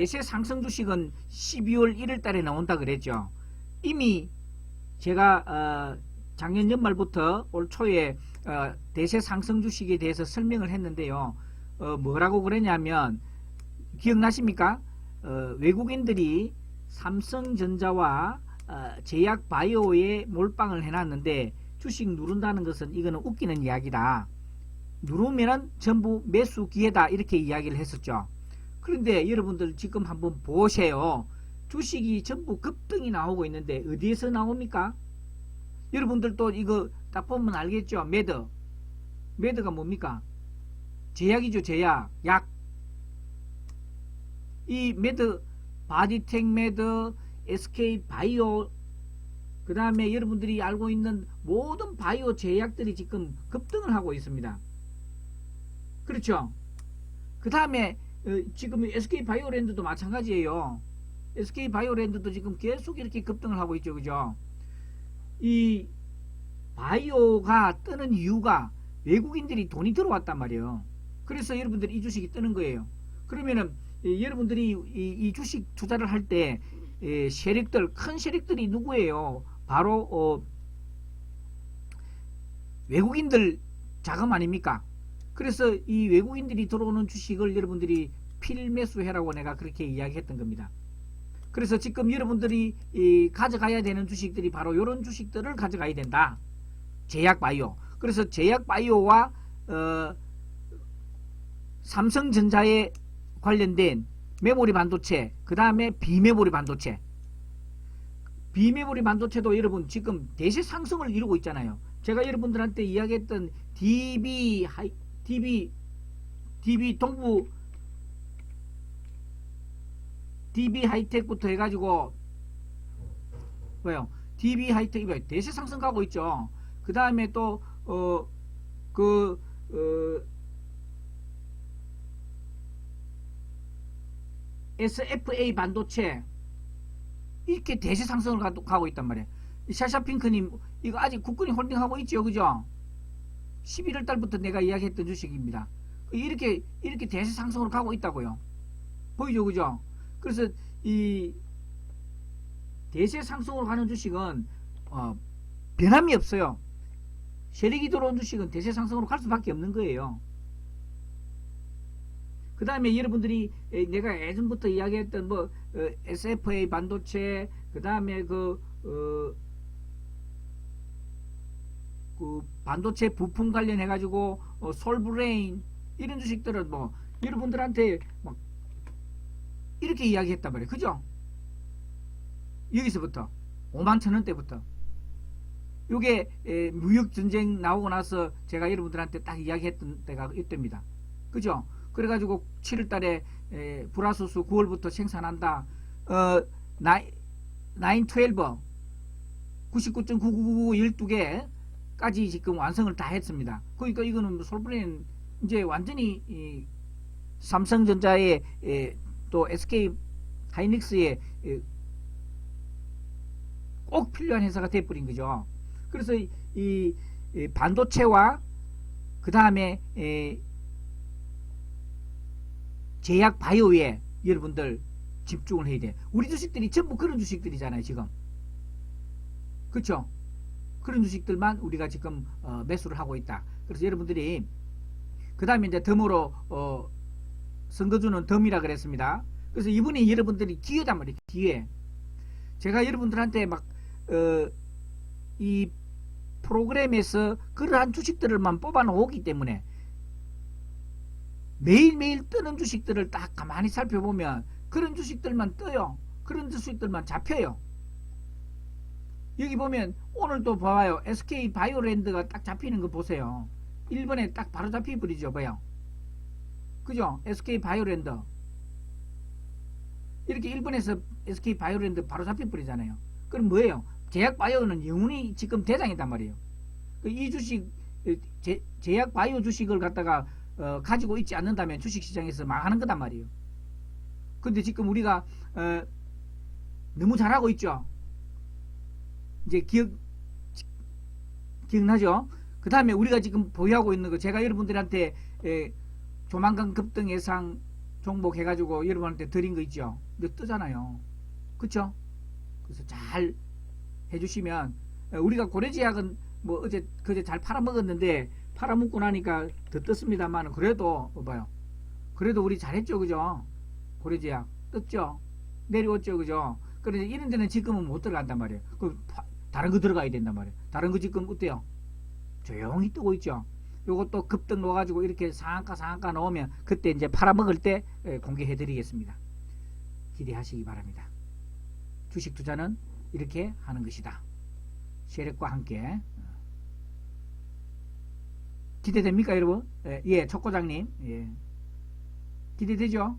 대세 상승 주식은 12월 1일 달에 나온다 그랬죠. 이미 제가 어, 작년 연말부터 올 초에 어, 대세 상승 주식에 대해서 설명을 했는데요. 어, 뭐라고 그랬냐면 기억나십니까? 어, 외국인들이 삼성전자와 어, 제약 바이오에 몰빵을 해놨는데 주식 누른다는 것은 이거는 웃기는 이야기다. 누르면은 전부 매수 기회다 이렇게 이야기를 했었죠. 그런데 여러분들 지금 한번 보세요. 주식이 전부 급등이 나오고 있는데 어디에서 나옵니까? 여러분들 또 이거 딱 보면 알겠죠? 매드. 매드가 뭡니까? 제약이죠, 제약. 약. 이 매드, 바디텍 매드, SK 바이오, 그 다음에 여러분들이 알고 있는 모든 바이오 제약들이 지금 급등을 하고 있습니다. 그렇죠? 그 다음에 어, 지금 SK 바이오랜드도 마찬가지예요. SK 바이오랜드도 지금 계속 이렇게 급등을 하고 있죠. 그죠? 이 바이오가 뜨는 이유가 외국인들이 돈이 들어왔단 말이에요. 그래서 여러분들이 이 주식이 뜨는 거예요. 그러면은 이, 여러분들이 이, 이 주식 투자를 할 때 세력들 큰 세력들이 누구예요? 바로 어, 외국인들 자금 아닙니까? 그래서 이 외국인들이 들어오는 주식을 여러분들이 필매수해라고 내가 그렇게 이야기했던 겁니다. 그래서 지금 여러분들이 이 가져가야 되는 주식들이 바로 이런 주식들을 가져가야 된다. 제약바이오. 그래서 제약바이오와 어, 삼성전자에 관련된 메모리 반도체, 그 다음에 비메모리 반도체. 비메모리 반도체도 여러분 지금 대세 상승을 이루고 있잖아요. 제가 여러분들한테 이야기했던 DB 하이, DB DB 동부 DB 하이텍부터 해가지고 뭐요? DB 하이텍이 뭐예요? 대세 상승 가고 있죠. 그 다음에 또 어 그 어, SFA 반도체 이렇게 대세 상승을 가, 가고 있단 말이에요. 샤샤핑크님 이거 아직 국군이 홀딩하고 있죠, 그죠? 11월 달부터 내가 이야기했던 주식입니다. 이렇게 이렇게 대세 상승으로 가고 있다고요. 보이죠, 그죠? 그래서 이 대세 상승으로 가는 주식은 어, 변함이 없어요. 세력이 들어온 주식은 대세 상승으로 갈 수밖에 없는 거예요. 그 다음에 여러분들이 에, 내가 예전부터 이야기했던 뭐 어, SFA 반도체 그 다음에 그, 어, 그 반도체 부품 관련해 가지고 어, 솔브레인 이런 주식들은 뭐 여러분들한테 막 이렇게 이야기했단 말이에요. 그죠? 여기서부터 5만 천 원대부터 에, 무역 전쟁 나오고 나서 제가 여러분들한테 딱 이야기했던 때가 이때입니다. 그죠? 그래가지고 7월 달에 에, 불화소수 9월부터 생산한다. 어, 나이, 912 99.9999 12개 까지 지금 완성을 다 했습니다. 그러니까 이거는 솔브레인 이제 완전히 이, 삼성전자의 에, 또 SK 하이닉스의 에, 꼭 필요한 회사가 돼버린 거죠. 그래서 이, 반도체와 그 다음에 제약 바이오에 여러분들 집중을 해야 돼. 우리 주식들이 전부 그런 주식들이잖아요, 지금. 그렇죠? 그런 주식들만 우리가 지금 어, 매수를 하고 있다. 그래서 여러분들이 그 다음에 이제 덤으로 어, 선거주는 덤이라 그랬습니다. 그래서 이분이 여러분들이 기회단 말이에요. 기회. 제가 여러분들한테 막 어, 이 프로그램에서 그러한 주식들을만 뽑아 놓기 때문에 매일매일 뜨는 주식들을 딱 가만히 살펴보면 그런 주식들만 떠요. 그런 주식들만 잡혀요. 여기 보면 오늘도 봐요. SK 바이오랜드가 딱 잡히는 거 보세요. 1번에 딱 바로 잡혀버리죠. 봐요. 그죠? SK 바이오랜드. 이렇게 1번에서 SK 바이오랜드 바로 잡혀버리잖아요. 그럼 뭐예요? 제약 바이오는 영원히 지금 대장이단 말이에요. 그이 주식, 제, 제약 바이오 주식을 갖다가 어, 가지고 있지 않는다면 주식시장에서 망하는 거단 말이에요. 근데 지금 우리가 어, 너무 잘하고 있죠. 이제 기억 기억나죠? 그 다음에 우리가 지금 보유하고 있는 거 제가 여러분들한테 에, 조만간 급등 예상 종목 해가지고 여러분한테 드린 거 있죠. 이거 뜨잖아요. 그쵸? 그래서 잘 해주시면 에, 우리가 고래제약은 뭐 어제 그제 잘 팔아먹었는데 팔아먹고 나니까 더 떴습니다만 그래도 어, 봐요. 그래도 우리 잘했죠, 그죠? 고래제약 떴죠. 내려왔죠, 그죠? 그래서 이런 데는 지금은 못 들어간단 말이에요. 그 파- 다른 거 들어가야 된단 말이에요. 다른 거 지금 어때요? 조용히 뜨고 있죠. 요것도 급등 넣어가지고 이렇게 상한가 상한가 넣으면 그때 이제 팔아먹을 때 에, 공개해드리겠습니다. 기대하시기 바랍니다. 주식 투자는 이렇게 하는 것이다. 세력과 함께 어. 기대됩니까 여러분? 예, 예, 촉고장님 예. 기대되죠?